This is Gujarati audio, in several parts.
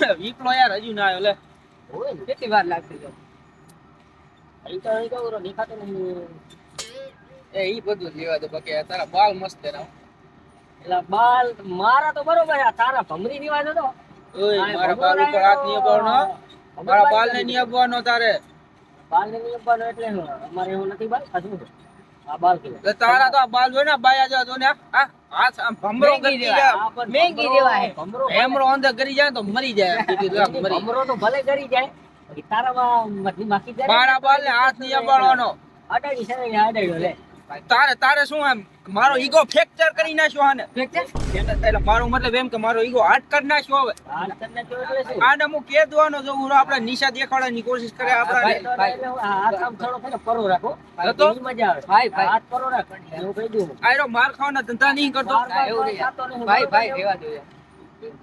વીકલો યાર હજુ ના આવ્યો લે. ને. કેટલી વાર લાગતી છે અહીં તો અહીં તો દેખાતો નહીં. એ ઈ બધું જ લેવા દે બાકી તારા બાલ મસ્ત છે એટલે બાલ મારા તો બરોબર આ તારા ભમરી રિવાજ હતો ઓય મારા બાલ ઉપર હાથ નહીં અપાવવાનો મારા બાલ બાલ ને નહીં અપાવવાનો તારે. બાલ ને નહીં એટલે? અમારે એવું નથી બાલ છે? આ બાલ. એટલે તારા તો આ બાલ હોય ને બાયા જો ને આ ભમરો કરી. જાય. મેંગી ભમરો- રેવાય. ભમરો અંદર કરી જાય ને તો મરી જાય. ભમરો તો ભલે કરી જાય બાકી તારામાં મધી માખી જાય ને હાથ નહીં અપાડવાનો અડાડી છે અડાડ્યો લે. તારે તારે શું એમ મારો ઈગો ફ્રેક્ચર કરી નાખ્યો આને? એટલે મારો મતલબ એમ કે મારો ઈગો હાટ કરી નાખ્યો હવે આને હું કે દવાનો જવું આપણે નિશા દેખાડવાની કોશિશ કરે આપણે પરો રાખો તો? મજા આવે ભાઈ, ભાઈ. હાથ પરો રાખ એવું કહી દઉં આયરો માર ખાવાના ધંધા નહીં કરતો. ભાઈ ભાઈ રેવા રાખ.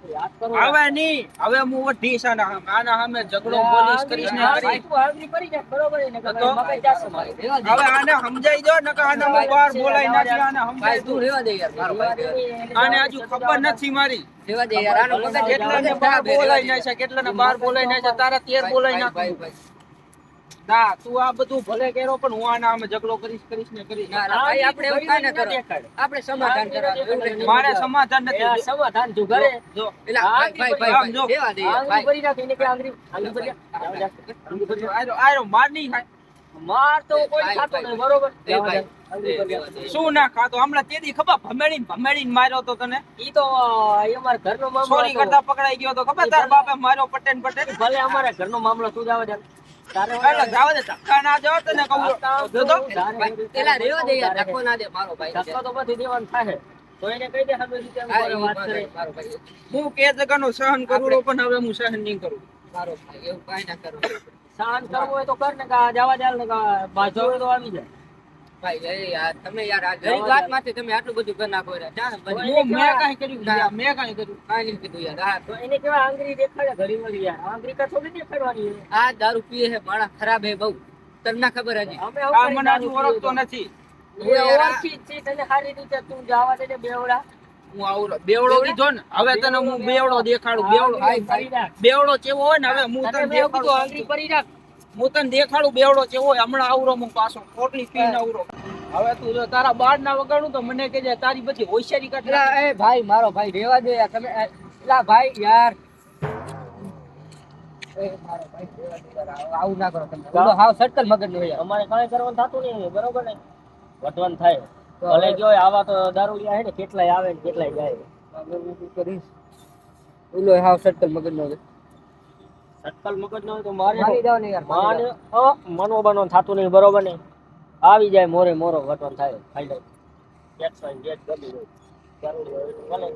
હવે નહીં હવે હું આના સામે. આના સામે ઝઘડો પોલીસ કરીશ ને હા, તું હાજરી કરી જા, બરોબર ને મગજ જાશે મારે. હવે આને સમજાઈ દો નકર આને હું બહાર બોલાઈ નાખી આને સમજાઈ તું રેવા દે યાર મારો ભાઈ આને હજુ ખબર નથી મારી રેવા દે યાર આનો મગજ કેટલાને બહાર છે, બોલાઈ. નાખ્યા કેટલાને બહાર બોલાઈ નાખ્યા તારા તેર બોલાઈ નાખ્યા. ના તું આ બધું ભલે કેરો પણ હું આના સામે ઝઘડો કરીશ કરીશ ને કરીશ ના, ના, ભાઈ, આપણે એવું કાંઈ કરો. આપણે સમાધાન કરવાનું એવું કંઈ નહીં. મારે સમાધાન નથી સમાધાન તું કરે. જો એટલે ભાઈ, ભાઈ, ભાઈ, આમ દે ભાઈ. ભરી નાખ, કે આંગળી- આંગળી ભરી નાખ. જાઓ, જાઓ. આંગળી ભરી નાખ. આયરો આયરો માર નહીં ખાય માર તો કોઈ ખાતો નહીં, બરોબર? એ ભાઈ. જાઓ. આંગળી ભરી નાખ. શું ના ખાતો હમણાં તેદી ખબર ભમેડીને ભમેડી માર્યો તો તને ઈ તો અમારા ઘરનો મામલો ચોરી કરતા પકડાઈ ગયો તો ખબર તાર બાપે માર્યો પટેન પટેન ભલે અમારા ઘરનો મામલો જાવ દે તારે દે ધક્કા ના જાવ તને કહું જો તો પેલા રેવા દે યાર ધક્કો ના દે મારો ભાઈ ધક્કો તો પછી દેવાનું થાય. તો એને કહી દે સામે રીતે એમ હા, કરે, ઈ વાત કરે. મારો ભાઈ. હું કે જગાનું સહન કરું પણ હવે હું સહન નહીં કરું. મારો ભાઈ એવું કાંઈ ના કરો. સહન કરવું હોય તો કર ને કા જવા જાય ને કા બાજુ હોય તો આવી જાય. ભાઈ યાર. તમે યાર આ ગરીબ વાત માટે તમે આટલું બધું કરી નાખો યાર ચાલ ભાઈ હું મેં કાંઈ કર્યું મેં કાંઈ કર્યું. કાંઈ નહીં કીધું યાર. તો એને કેવા આંગળી દેખાડે ઘડી મળી યાર. આંગળી કા થોડી દેખાડવાની આ દારૂ પીએ છે માણસ ખરાબ હે બહુ. તને ખબર હજી? અમે આ મને હજુ ઓળખતો નથી. એ ઓળખી છે તને સારી રીતે તું જવા દે બેવડા. હું આવડો બેવડો લીધો ને. હવે તને હું બેવડો દેખાડું. બેવડો. બેવડો કેવો હોય ને હવે હું તને દેખાડું. આંગળી પડી નાખ. હું તને દેખાડું બેવડો છે હોય હમણાં આવરો હું પાછો પોટલી પીને આવરો. હવે તું જો તારા બાર ના વગાડું તો મને કહેજે તારી પછી હોશિયારી કાઢ એ ભાઈ મારો ભાઈ રેવા દે યાર તમે એલા ભાઈ યાર. આવું- ના કરો તમે. હાવ સટકલ મગજ નો અમારે કાંઈ કરવાનું થતું નહીં બરોબર ને? વટવાનું થાય. ભલે જો આવા તો દારૂડિયા હે ને કેટલાય આવે ને કેટલાય જાય. કરીશ? ઓલો હાવ સટકલ મગજ નો સટકલ મગજ ન હોય તો મારે મારી જાવ ને યાર માન અ, મનો બનો થાતું નહીં બરોબર ને? આવી જાય મોરે મોરો વટવાનું થાય ખાઈ જાય ગેટ ફાઈન ગેટ ગમી હોય દારૂડિયો હોય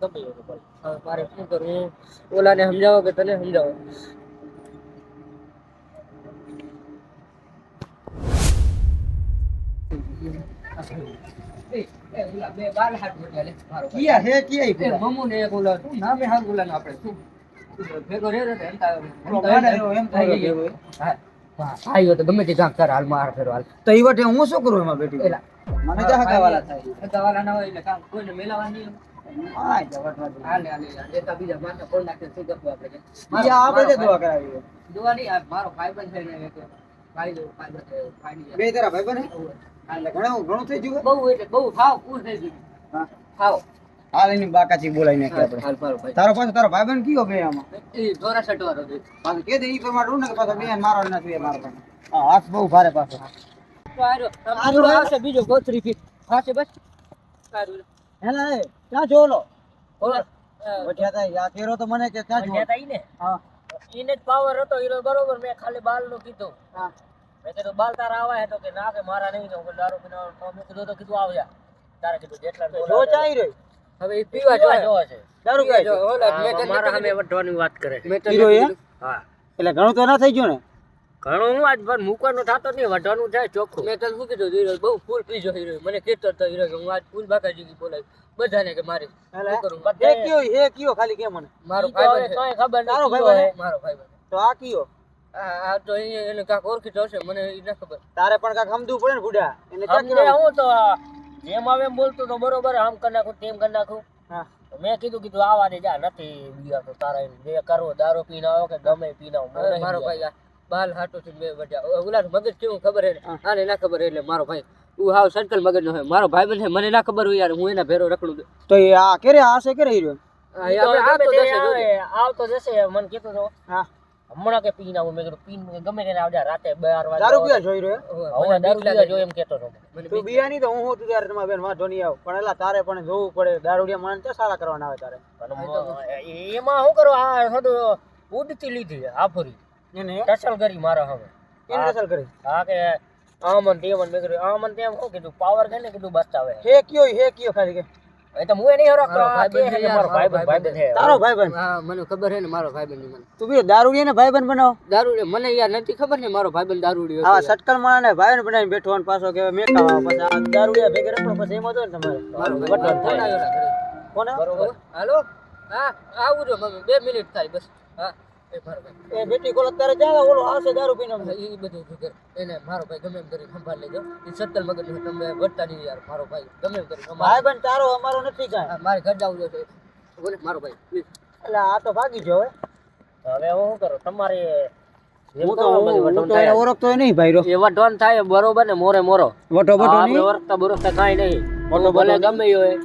તો ભલે ગમી હોય હવે મારે શું કરવું? ઓલાને સમજાવો કે તને સમજાવો? એ, એ, ઓલા બે બાલ હાથ મોટા લે, કિયા હે કિયા એ મમુ ને એક ઓલા શું નામે હાથ ઓલાનું આપણે શું? ભેગો રહ્યો એમ થાય- એમ ઓલો થાય- ગાડા રહ્યો, એમ થાય. હા, ભેગો. હા, હા, આવ્યો તો ગમે તે કામ કર હાલ માર ફેરો હાલ. તો ઈ વટે હું શું કરું એમાં બેટી? મને તો હકાવાલા થાય. હકાવાલા ના હોય એટલે કામ કોઈને મેલાવાની હા જવટવા હાલે હાલે યાર. બીજા માથે ફોન નાખીને શું કરવું આપણે? કે? આપણે દુઆ કરાવી દુઆ નહીં, મારો ભાઈબંધ છે ને એક ભાઈ જેવો ભાઈબંધ છે, ભાઈની જેમ. બે તારા ભાઈ બને ઘણું ઘણું થઈ ગયું? બહુ એટલે બહુ ખાવ પૂર થઈ ગયું. હા. થાવ હાલ એની બાકાચી બોલાવી નાખી આપણે. ભાઈ. તારો પાછો તારો ભાઈબંધ કયો બે આમાં? એ ધોરા સટવારો છે. પાછો કે દે ઈ પર મારું ને પાછો બે મારો નથી એ મારો હા હાથ બહુ ભારે પાછો. તો આર્યો. આવશે બીજો ગોત્રી ફી આવશે બસ. સારું હેલા એ ક્યાં જોલો ઓલો, અ, વઠ્યા યા કેરો તો મને કે ક્યાં જોલો તા ઈ ને હા. ઈને જ પાવર હતો ઈરો બરોબર મેં ખાલી બાલનું કીધું. હા. મેં કીધું બાલ તારા આવા હે તો કે ના કે મારા નહીં હું કીધું દારૂ પીને મેં કીધું તો કીધું આવ્યા તારે કીધું જેટલા જો ચાઈ રહી હવે એ પીવા જો જોવા છે. દારૂ પીવા જો. ઓલા મેં મારા કીધું. સામે વઢવાની વાત કરે. મેં એ? હા. એટલે ઘણું તો ના થઈ ગયું ને? ઘણું હું આજ પણ મૂકવાનું થતો નહીં વઢવાનું થાય ચોખ્ખું. મેં તને શું કીધું હીરો બહુ ફૂલ પીજો હીરો. મને કહેતો તો હીરો કે હું આજ ફૂલ બાકાજી બોલાવી. બધાને કે મારે કરું? એ કયો એ કયો ખાલી કે મને? મારો ભાઈ તો છે. કાંઈ ખબર નહીં ભાઈબંધ કયો હે. મારો ભાઈબંધ તો આ કયો? આ તો એને કાંઈક ઓળખીતો હશે મને એ ન ખબર. તારે પણ કાંઈક સમજવું પડે ને ગુડા એને હું તો જેમ આવે એમ બોલતો તો બરોબર આમ કરી નાખું તેમ કરી નાખું. મેં કીધું કીધું આવા દે જા નથી બીજા તો તારા જે કરવો દારૂ પીને આવ્યો કે ગમે પી પીને આવો. નહીં મારો ભાઈ બાલ હાટો થી મેં વઢ્યા. ઓલા મગજ કેવું ખબર હે. ને? આને ના ખબર એટલે મારો ભાઈ હું હાવ સર્કલ મગજ નો મારો ભાઈ છે મને ના ખબર હોય યાર હું એના ભેરો રખડું તો એ આ કેરે આ છે કેરે. આવે, આવતો જશે મને કીધું તો. હા. હમણાં કે પીન આવું મેં કીધું પીને ગમે તેને આવજા રાતે બાર વાગે દારૂ પીવા જોઈ રહ્યો? હવે દારૂ પીવા જોઈ એમ કેતો હતો તું બીયા નહીં તો હું હોતું ત્યારે તમારા બેન વાંધો નહીં આવ. પણ એલા તારે પણ જોવું પડે. દારૂડિયા માણસ ક્યાં સારા કરવાના આવે તારે. એમાં શું કરો? આ થોડું ઉડતી લીધી આફરી એને? ટસલ કરી મારા હવે. કેમ ટસલ કરી? હા કે આમન તેમન મેં કીધું આમન તેમ શું કીધું? પાવર કે ને કીધું બચાવે હે કયો હે કયો ખાલી કે? તો હું હરો મારો ભાઈબંધ છે. તારો હા મને ખબર છે ને મારો ભાઈ મને. તું બીજો દારૂડિયા ને ભાઈ બનાવ બનાવો મને યાર નથી ખબર ને મારો ભાઈ દારૂડી દારૂ આવા સટકલ માણા ને ભાઈ બનાવીને બેઠો અને પાછો કે મેં ખાવા પછી આ દારૂડિયા ભેગા રાખો પછી એમાં ને તમારે. મારો થાય. કોને? બરોબર હાલો? હા આવું જો મમ્મી બે મિનિટ થાય બસ. હા. એ બેટી કોલ અત્યારે જાય ઓલો આવશે દારૂ પીને એ બધું બધું ફિકર એને મારો ભાઈ ગમે એમ કરી સંભાળ લેજો. એ સત્તર મગજનું તમે વધતા નહીં યાર મારો ભાઈ. ગમે એમ કરી ભાઈ બન તારો અમારો નથી કાંઈ. મારે ઘર જવું જોઈએ બોલે મારો ભાઈ. એટલે આ તો ભાગી ગયો હવે હવે હું શું તમારે તો કરો હું બધું હું વટણ તો થાય એને ઓળખતો નહીં ભાઈ રો એ થાય બરોબર ને મોરે મોરો. વટો બટો નહીં. કાંઈ નહીં. વટો ભલે ગમે હોય.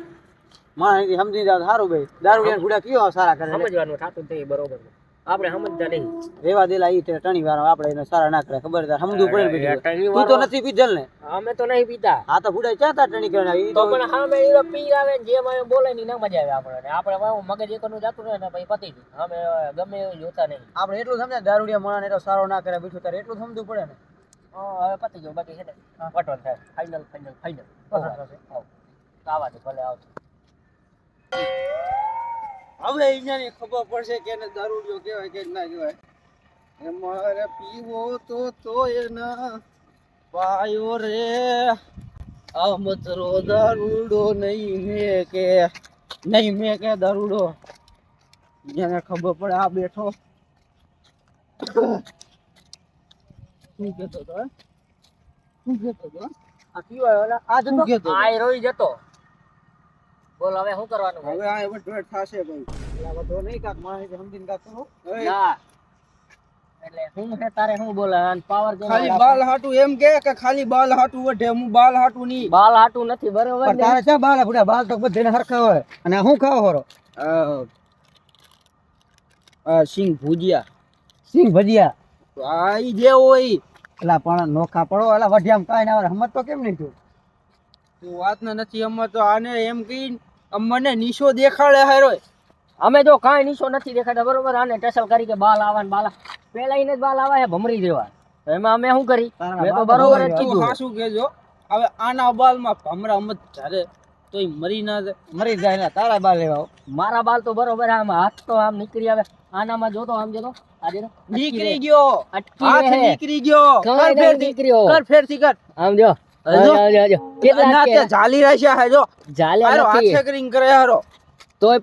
માણસ સમજી જાવ સારું ભાઈ. દારૂ ગુડા કયો સારા કરે સમજવાનું થતું થઈ બરોબર. આપણે સમજતા નહીં. રેવા દેલા ઈ તે ટણી વાર આપણે એને સારા ના કરે ખબર સમજવું પડે ને તું તો નથી પીધેલ ને અમે તો નહીં પીતા આ તો બુડા ચાતા ટણી કરે ઈ તો તો પણ સામે ઈ પી આવે જે જેમ બોલે ની ના મજા આવે આપણે આપણે વાવ મગજ એકનું જાતું રહે ને પછી પતી ગયું. અમે ગમે એવું જોતા નહીં. આપણે એટલું સમજે દારૂડિયા માણસ એટલો સારો ના કરે બીઠું તારે એટલું સમજવું પડે ને. હા, હવે પતી ગયું બાકી છે ને. વટણ થાય. ફાઇનલ ફાઇનલ ફાઇનલ આવા દે ભલે આવતો હવે અહીંયાની ખબર પડશે કે એને દારૂડિયો કહેવાય કે ના કહેવાય. એ મારે પીવો તો તો એના પાયો રે. આ મતરો દારૂડો નહીં મે કે નહીં મે કે દારૂડો. જેને ખબર પડે આ બેઠો. શું કેતો તો શું કેતો તો આ પીવાય ઓલા આ શું આ રોઈ જતો. બોલ હવે શું કરવાનું હવે આ એવો ડોટ થાશે ભાઈ એટલે બધો નહીં કાક માણસ સમજીને કાક કરો. ના એટલે હું છે તારે શું બોલે? પાવર ખાલી બાલ હાટું એમ કે કે ખાલી બાલ હાટું વઢે હું બાલ હાટું નહીં. બાલ હાટું નથી બરોબર ને? તારે બાલ બુડા બાલ તો બધાને હરખા હોય. અને હું ખાવ હોરો? સિંગ ભુજિયા. સિંગ ભજીયા? આ ઈ જે હોય એલા પણ નોખા પડો એટલે વઢિયામ કઈ ના આવે. હમત તો કેમ નહીં તું? વાત નથી અમે તો આને એમ કી અમને નીશો દેખાડે હારો અમે જો કાંઈ નીશો નથી દેખાતા બરોબર? આને ટસલ કરી કે બાલ આવા બાલ. પેલા એને જ બાલ આવા હે ભમરી દેવા. તો એમાં અમે શું કરી? તારા મેં તો બરોબર જ કીધું. હા શું કેજો હવે આના બાલમાં ભમરા અમત જારે તોય મરી ના જાય. મરી જાય ને તારા બાલ લેવા મારા બાલ તો બરોબર આમ હાથ તો આમ નીકળી આવે. આનામાં જોતો આમ જોતો. આજે નીકળી ગયો. અટકી હાથ નીકળી ગયો. કર ફેર ફેરથી નીકળ્યો. કર ફેરથી કર. આમ જો. જાલી હાથે કરે હારો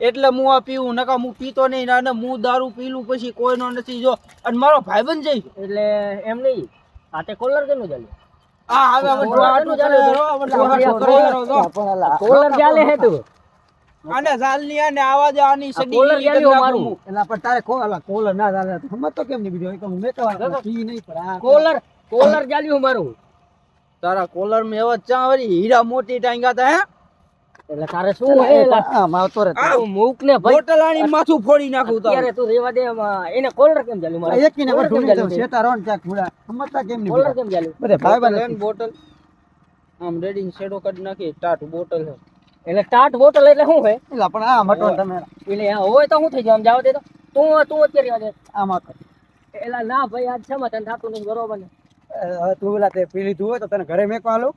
એટલે હું આ પીવું નકા હું પીતો નહીં અને હું દારૂ પીલું પછી કોઈનો નથી જો. અને મારો ભાઈબંધ જઈ એટલે એમ નહીં. આ તે કોલર કેનું ચાલે આ હવે આટલું ચાલે કોલર ચાલે હે તું? આને ઝાલની આને આવાજ આની સગી સડી કોલર કરી મારું. એલા પણ તારે કોલર કોલર ના ચાલે તો હમત તો કેમ નહીં બીજો એક હું મેકવા પી નહીં પણ કોલર કોલર ચાલ્યું મારું. તારા કોલરમાં એવા ચા વળી હીરા મોટી ટાંગા તા હે? એટલે તારે શું હે? આમ આવતો રે મૂક ને ભાઈ બોટલ આની માથું ફોડી નાખું તો અરે તું રેવા દે એને કોલર કેમ ચાલ્યું મારે? એક કેમ ઢૂંઢી ચાલ્યું છે? તારો ને ચાક ફૂડા સમજતા કેમ નહીં કોલર કેમ ચાલ્યું? બધે ભાઈ બને બોટલ. આમ રેડિંગ શેડો કાઢી નાખી ટાટ બોટલ હે. એટલે ટાટ બોટલ એટલે શું હે? એટલે પણ આ મટો તમે. એટલે આ હોય તો શું થઈ જાય? આમ જાવ દે તો. તું તું અત્યારે આમાં. એલા ના ભાઈ આજ છે મતન થાતું નથી બરોબર ને? હવે તું પેલા તે પી લીધું હોય તો તને ઘરે મેકવા લો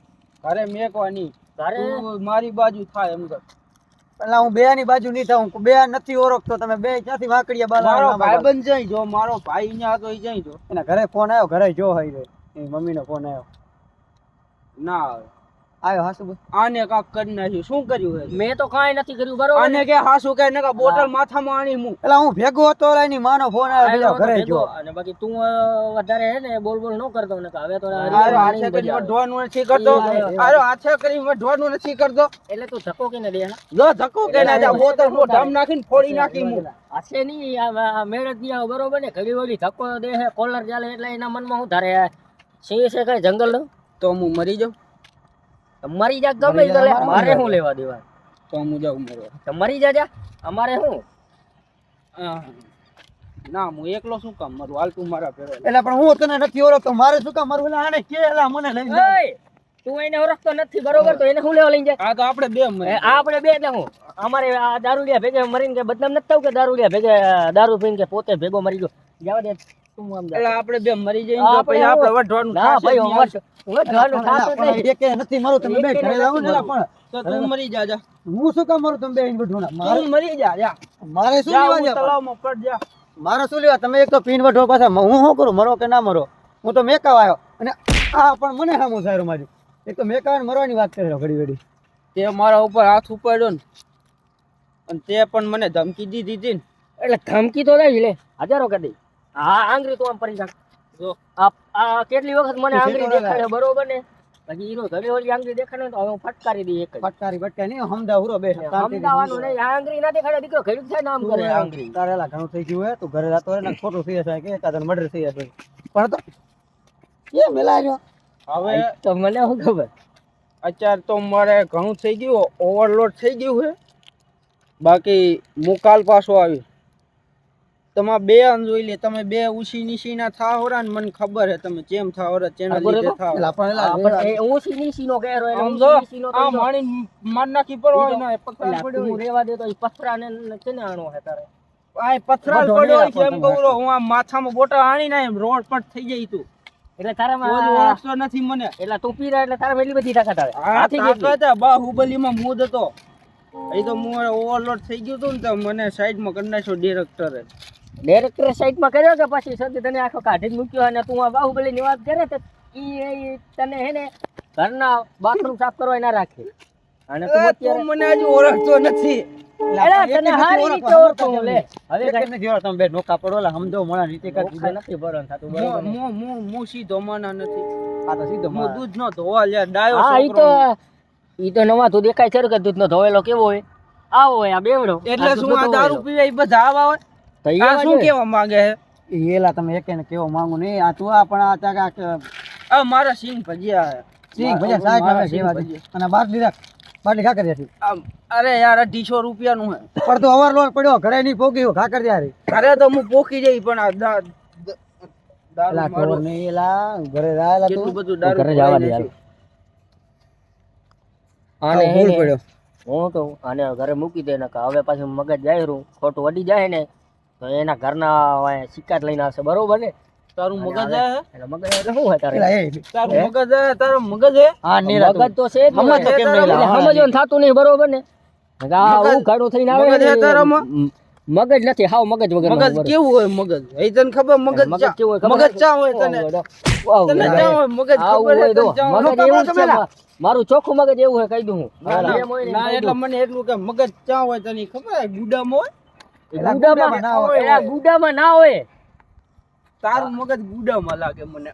ઘરે મેકવાની તું મારી બાજુ થાય એમ કર. પેલા હું બે ની બાજુ નહીં થાઉં. બે નથી ઓળખતો. તમે બે ક્યાંથી વાકડિયા બાલા મારો ભાઈબંધ જઈ જો મારો ભાઈ અહીંયા હતો એ જઈ જો. એના ઘરે ફોન આવ્યો ઘરે જો હઈ રે એ મમ્મીનો ફોન આવ્યો. ના આવે. આયો હાસુ આને કાક કરી નાખ્યું. શું કર્યું હે મેં તો કાંઈ નથી કર્યું બરોબર આને કે હાસુ કે નકા બોટલ માથામાં આણી હું એટલે હું ભેગો હતો એની માનો ફોન આવ્યો ઘરે ગયો. અને બાકી તું વધારે હે ને બોલ બોલ ન કરતો ને કે હવે તો આરો હાથે કરી બજાવે. વઢવાનું નથી કરતો. આરો હાથે કરી વઢવાનું નથી કરતો. એટલે તું ધક્કો કેને દે હા? જો ધક્કો કે ના જા બોટલ મો ઢમ નાખીને ફોડી નાખી હું હાથે નહીં મેળ જ નહીં બરોબર ને? ઘડી વળી ધક્કો દે હે કોલર ચાલે એટલે એના મનમાં હું ધારે છે છે કઈ જંગલ નો? તો હું મરી જાઉં. મરી જા ગમે તો લે. મારે શું લેવા દેવા? તો હું જાઉં મરવા તો મરી જા જા અમારે શું ના હું એકલો શું કામ મારું? હાલ તું મારા ભેરો એટલે પણ હું તને નથી ઓળખતો. મારે શું કામ? મારું એટલે આને કે એલા મને લઈ જાય તું એને ઓળખતો નથી બરોબર? તો એને શું લેવા લઈ જાય? આ તો આપણે બે આપણે બે એટલે હું. અમારે આ દારૂડિયા ભેગે મરીને કે બદનામ નથી થવું કે દારૂડિયા ભેગે દારૂ પીને કે પોતે ભેગો મરી ગયો? જવા દે. એટલે આપણે બે મરી જઈએ તો પછી આપણે આપણે વઢવાનું ના ભાઈ જ હું નહીં. એકે નથી મારું તમે બે ઘરે જાવ ને પણ. તો તું મરી જા જા. હું શું કામ મારું તમે બે અહીં મારે મરી જા જા. મારે શું લેવા હું તળાવમાં પડ જા. મારે શું લેવા? તમે એક તો પીન વઢો પાછા. હું શું કરું? મરો કે ના મરો? હું તો મેકાવ આવ્યો. અને આ પણ મને સામું સારું માર્યું. એક તો મેકાવ મરવાની વાત કરી રહ્યો ઘડી ઘડી. તે મારા ઉપર હાથ ઉપાડ્યો ને. અને તે પણ મને ધમકી દીધી હતી ને. એટલે ધમકી તો લઈ લે. હજારો કરી દઈ હા આંગળી તો આમ પડી જા જો આ આ કેટલી વખત મને આંગળી દેખાડે બરોબર ને? બાકી એનો ઘડી ઓલી આંગળી દેખાડે તો હવે હું ફટકારી દઈ એક જ. ફટકારી ફટકારી નહીં હમદા ઉરો બે અમદાવાનું નહીં આંગળી ના દેખાડે દીકરો ઘડી થાય નામ કરે આંગળી. તારેલા ઘણું થઈ ગયું હે તું ઘરે જતો રહે ને ખોટું થઈ જશે કે એકાદ મર્ડર થઈ જશે. પણ તો એ મેલાજો હવે તો મને શું ખબર? અત્યારે તો મારે ઘણું થઈ ગયું ઓવરલોડ થઈ ગયું છે બાકી મુકાલ પાછો આવી. તમે બે જોઈ લે તમે બે ઉસી નીસી ના થા હોરા ને મને ખબર હે તમે ચેમ થા હોરા ચેના લીધે થા એ ઊંચી નીચીનો કહેરો એટલે સમજો ઊંચી નીચીનો તો આ માણી માર નાખી પર હોય ને એટલે પડ્યો હું રેવા દે તો ઈ પથરાને ને કેને આણો હે તારે? આ પથરા પડ્યો છે એમ કહું. હું આ માથામાં બોટા આણી ના એમ રોડ પર થઈ જાય તું. એટલે તારામાં નથી મને. એટલે તું પીરા એટલે તારા એટલી બધી તાકાત આવે. આથી કેટલી? તાકાત બાહુબલીમાં મૂદ હતો. એ તો હું ઓવરલોડ થઈ ગયું હતું ને તો મને સાઈડમાં કરી નાખ્યો ડિરેક્ટરે ડાયરેક્ટર સાઈડમાં કર્યો કે પછી સદી તને આખો કાઢી જ મૂક્યો અને તું આ બાહુબલીની વાત કરે તો ઈ તને હે ને ઘરના બાથરૂમ સાફ કરવા ના રાખે. અને તું અત્યારે મને હજુ ઓળખતો નથી. દેખાય છે હું દૂધ નો ધોવા લ્યા ડાયો હા ઈ છોકરો. તો નવા તું દેખાય છે દૂધનો ધોવેલો કેવો હોય? આવો હોય આ બેવડો. એટલે શું દારૂ પીવે બધા આવા આ શું કેવા માંગે હે એલા તમે એક ને કેવો માંગુ નહીં આ તું આ પણ આ ચાકા આ મારા સિંગ ભજીયા સિંહ સિંગ ભજીયા સાહેબ મારા સેવા. અને બાટલી લીધા બાટલી ખાકર હતી અરે યાર અઢીસો રૂપિયાનું હે પણ તું અવારનવાર પડ્યો ઘરે નહીં પોકી ખાકર યાર ઘરે તો હું પોકી જઈ પણ આ ને, ઘરે મૂકી દે ને હવે પાછું મગજ જાય ખોટું વડી જાય ને તો એના ઘરના સિક્કા લઈને આવશે બરોબર ને? તારું મગજ હે? મગજ એટલે શું હોય તારે? તારું મગજ હે? તારું મગજ હે? હા નીલા મગજ તો છે સમજ તો કેમ નહીં સમજવાનું થતું નહીં બરોબર ને? મગજ- થઈને આવે મગજ હે તારામાં? મગજ નથી હાવ મગજ વગર મગજ કેવું હોય મગજ? એ તને ખબર મગજ મગજ કેવું હોય મગજ ચા હોય તને. તને ચા હોય મગજ ખબર હે? મગજ એવું છે? મારું ચોખ્ખું મગજ એવું હોય કહી દઉં હું. ના, એટલે મને એટલું કે મગજ ચા હોય તને ખબર? હે ગુડામાં હોય? ગુડામાં ગુડામાં ના હોય. એલા ગુડામાં ના હોય. તારું મગજ ગુડામાં લાગે મને.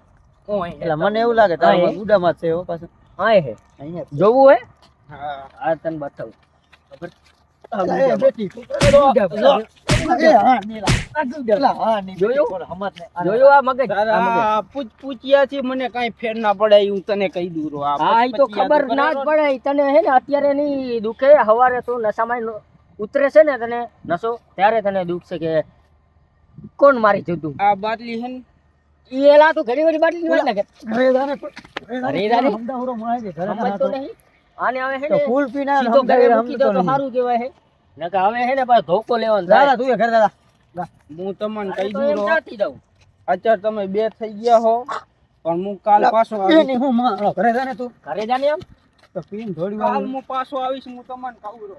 ઓય એટલે મને એવું લાગે તારા ગુડામાં છે હો પાછું. હા હે. અહીંયા જોવું હા. આ તને બતાવું. મને કઈ ફેર ના પડે હું તને કહી દઉં રો. આ તો ખબર ના જ પડે. તને હે ને અત્યારે ની દુખે. હવારે તો નશામાં ન- ઉતરે છે ને તને નસો ત્યારે તને દુઃખ છે કે કોણ મારી જતું આ બાટલી છે ને એલા તું ઘડી ઘડી બાટલી વાત નાખે. છે, ઘરે તો- નહીં. આને હવે હે ને ફૂલ પીને આવે ને સીધો હમદા ઘરે ઘરે મૂકી દો તો સારું કહેવાય હે. નકર હવે હે ને પાછો ધોકો લેવાનો દાદા તું ઘરે દાદા. હું તમને કહી દઉં રો. દઉં અત્યારે તમે બે થઈ ગયા હો પણ હું કાલ પાછો આવીશ. નહીં, હું ઘરે જાને તું. ઘરે જાને એમ? તો પીન થોડી વાર હું પાછો આવીશ હું તમને કહું રો